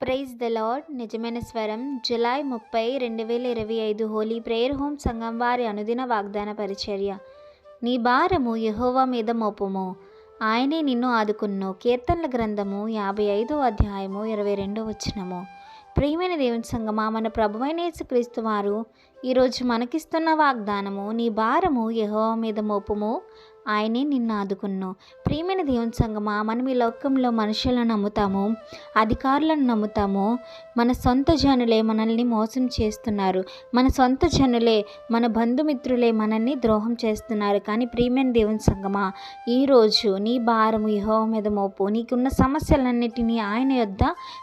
Praise the lord నిజమైన స్వరం. July ముప్పై రెండు వేల ఇరవై ఐదు హోలీ ప్రేయర్ హోమ్ సంఘం వారి అనుదిన వాగ్దాన పరిచర్య. నీ భారము యహోవా మీద మోపుము. ఆయనే నిన్ను ఆదుకున్ను. కీర్తనల గ్రంథము యాభై ఐదో అధ్యాయము ఇరవై రెండో వచ్చినము ప్రియమైన దేవుని సంగమా మన ప్రభువైన యేసుక్రీస్తు వారు ఈరోజు మనకిస్తున్న వాగ్దానము నీ భారము యహో మీద మోపుము. ఆయనే నిన్ను ఆదుకున్ను. ప్రియమైన దేవుని సంగమా మనం ఈ లోకంలో మనుషులను నమ్ముతాము అధికారులను నమ్ముతాము. మన సొంత జనులే మనల్ని మోసం చేస్తున్నారు. మన సొంత జనులే మన బంధుమిత్రులే మనల్ని ద్రోహం చేస్తున్నారు. కానీ ప్రియమైన దేవుని సంగమా ఈరోజు నీ భారము యహో మీద మోపు. నీకున్న సమస్యలన్నిటినీ ఆయన యొద్ద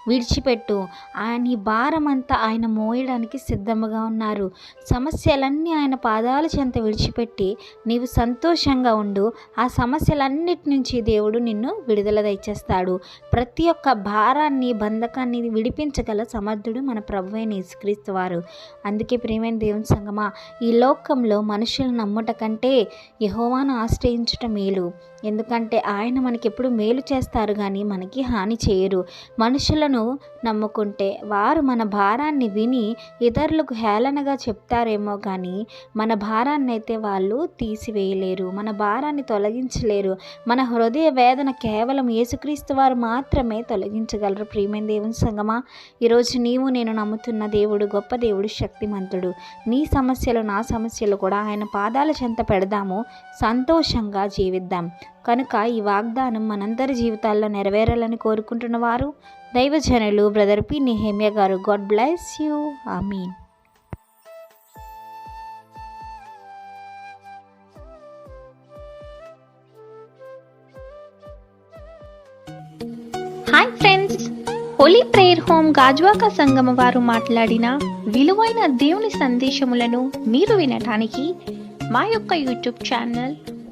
విడిచిపెట్టు. ఆయన నీ భారం అంతా ఆయన మోయడానికి సిద్ధముగా ఉన్నారు. సమస్యలన్నీ ఆయన పాదాల చెంత విడిచిపెట్టి నీవు సంతోషంగా ఉండు. ఆ సమస్యలన్నిటి నుంచి దేవుడు నిన్ను విడుదల దయచేస్తాడు. ప్రతి ఒక్క భారాన్ని బంధకాన్ని విడిపించగల సమర్థుడు మన ప్రభు అయిన వారు. అందుకే ప్రియమైన దేవుని సంగమా ఈ లోకంలో మనుషులు నమ్ముట కంటే యహోవాను ఆశ్రయించుట మేలు. ఎందుకంటే ఆయన మనకి ఎప్పుడు మేలు చేస్తారు కానీ మనకి హాని చేయరు. మనుషులను నమ్ముకుంటే వారు మన భారాన్ని విని ఇతరులకు హేళనగా చెప్తారేమో కానీ మన భారాన్ని అయితే వాళ్ళు తీసివేయలేరు. మన భారాన్ని తొలగించలేరు. మన హృదయ వేదన కేవలం యేసుక్రీస్తు వారు మాత్రమే తొలగించగలరు. ప్రియమైన దేవుని సంగమా ఈరోజు నీవు నేను నమ్ముతున్న దేవుడు గొప్ప దేవుడు శక్తిమంతుడు. నీ సమస్యలు నా సమస్యలు కూడా ఆయన పాదాల చెంత పెడదాము. సంతోషంగా జీవిద్దాం. కనుక ఈ వాగ్దానం మనందరి జీవితాల్లో నెరవేరాలని కోరుకుంటున్న వారు దైవజనులు బ్రదర్ పి నిహేమియా గారు. God bless you. I mean hi friends holy prayer home Gajuwaka సంగమ వారు మాట్లాడిన విలువైన దేవుని సందేశములను మీరు వినటానికి మా యొక్క యూట్యూబ్ ఛానల్